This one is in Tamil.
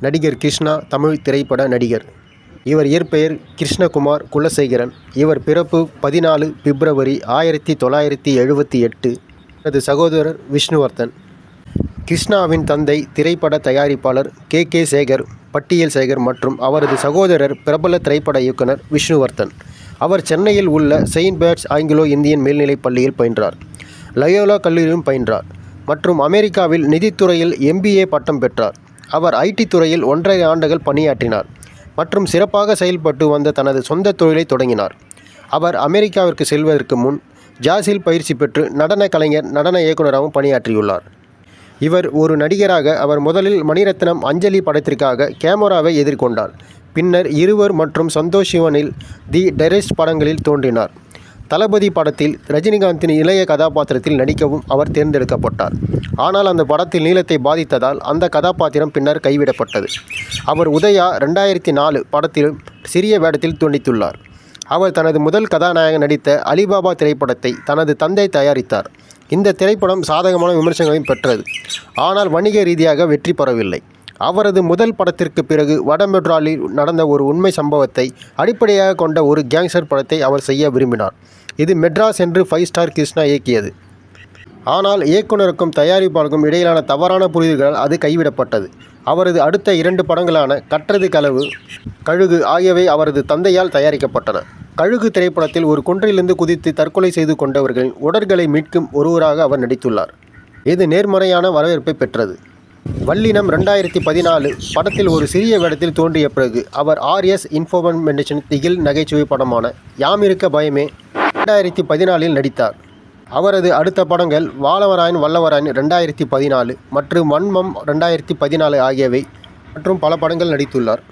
நடிகர் கிருஷ்ணா தமிழ் திரைப்பட நடிகர். இவர் இயற்பெயர் கிருஷ்ணகுமார் குலசேகரன். இவர் பிறப்பு பதினாலு பிப்ரவரி ஆயிரத்தி தொள்ளாயிரத்தி எழுபத்தி எட்டு. தனது சகோதரர் விஷ்ணுவர்தன். கிருஷ்ணாவின் தந்தை திரைப்பட தயாரிப்பாளர் கே. கே. சேகர் பட்டியல் சேகர் மற்றும் அவரது சகோதரர் பிரபல திரைப்பட இயக்குனர் விஷ்ணுவர்தன். அவர் சென்னையில் உள்ள செயின்ட் பேர்ட்ஸ் ஆங்கிலோ இந்தியன் மேல்நிலைப் பள்ளியில் பயின்றார். லயோலா கல்லூரியிலும் பயின்றார் மற்றும் அமெரிக்காவில் நிதித்துறையில் எம்பிஏ பட்டம் பெற்றார். அவர் ஐடி துறையில் ஒன்றரை ஆண்டுகள் பணியாற்றினார் மற்றும் சிறப்பாக செயல்பட்டு வந்த தனது சொந்த தொழிலை தொடங்கினார். அவர் அமெரிக்காவிற்கு செல்வதற்கு முன் ஜாஸில் பயிற்சி பெற்று நடன கலைஞர் நடன இயக்குனராகவும் பணியாற்றியுள்ளார். இவர் ஒரு நடிகராக அவர் முதலில் மணிரத்னம் அஞ்சலி படத்திற்காக கேமராவை எதிர்கொண்டார். பின்னர் இருவர் மற்றும் சந்தோஷ் சிவனில் தி டெரெஸ்ட் படங்களில் தோன்றினார். தளபதி படத்தில் ரஜினிகாந்தின் இளைய கதாபாத்திரத்தில் நடிக்கவும் அவர் தேர்ந்தெடுக்கப்பட்டார். ஆனால் அந்த படத்தில் நீளத்தை பாதித்ததால் அந்த கதாபாத்திரம் பின்னர் கைவிடப்பட்டது. அவர் உதயா ரெண்டாயிரத்தி நாலு படத்திலும் சிறிய வேடத்தில் துண்டித்துள்ளார். அவர் தனது முதல் கதாநாயகன் நடித்த அலிபாபா திரைப்படத்தை தனது தந்தை தயாரித்தார். இந்த திரைப்படம் சாதகமான விமர்சனங்களையும் பெற்றது. ஆனால் வணிக ரீதியாக வெற்றி பெறவில்லை. அவரது முதல் படத்திற்கு பிறகு வடமெட்ராலில் நடந்த ஒரு உண்மை சம்பவத்தை அடிப்படையாக கொண்ட ஒரு கேங்ஸ்டர் படத்தை அவர் செய்ய விரும்பினார். இது மெட்ராஸ் என்று ஃபைவ் ஸ்டார் கிருஷ்ணா இயக்கியது. ஆனால் இயக்குனருக்கும் தயாரிப்பாளருக்கும் இடையிலான தவறான புரிதல்களால் அது கைவிடப்பட்டது. அவரது அடுத்த இரண்டு படங்களான கற்றது களவு கழுகு ஆகியவை அவரது தந்தையால் தயாரிக்கப்பட்டன. கழுகு திரைப்படத்தில் ஒரு குன்றிலிருந்து குதித்து தற்கொலை செய்து கொண்டவர்களின் உடல்களை மீட்கும் ஒருவராக அவர் நடித்துள்ளார். இது நேர்மறையான வரவேற்பை பெற்றது. வல்லினம் ரெண்டாயிரத்தி பதினாலு படத்தில் ஒரு சிறிய வேடத்தில் தோன்றிய பிறகு அவர் ஆர்எஸ் இன்ஃபோர்மெண்டேஷன் திகில் நகைச்சுவை படமான யாமிருக்க பயமே ரெண்டாயிரத்தி பதினாலில் நடித்தார். அவரது அடுத்த படங்கள் வாலவராயன் வல்லவராயன் ரெண்டாயிரத்தி பதினாலு மற்றும் வன்மம் ரெண்டாயிரத்தி பதினாலு ஆகியவை மற்றும் பல படங்கள் நடித்துள்ளார்.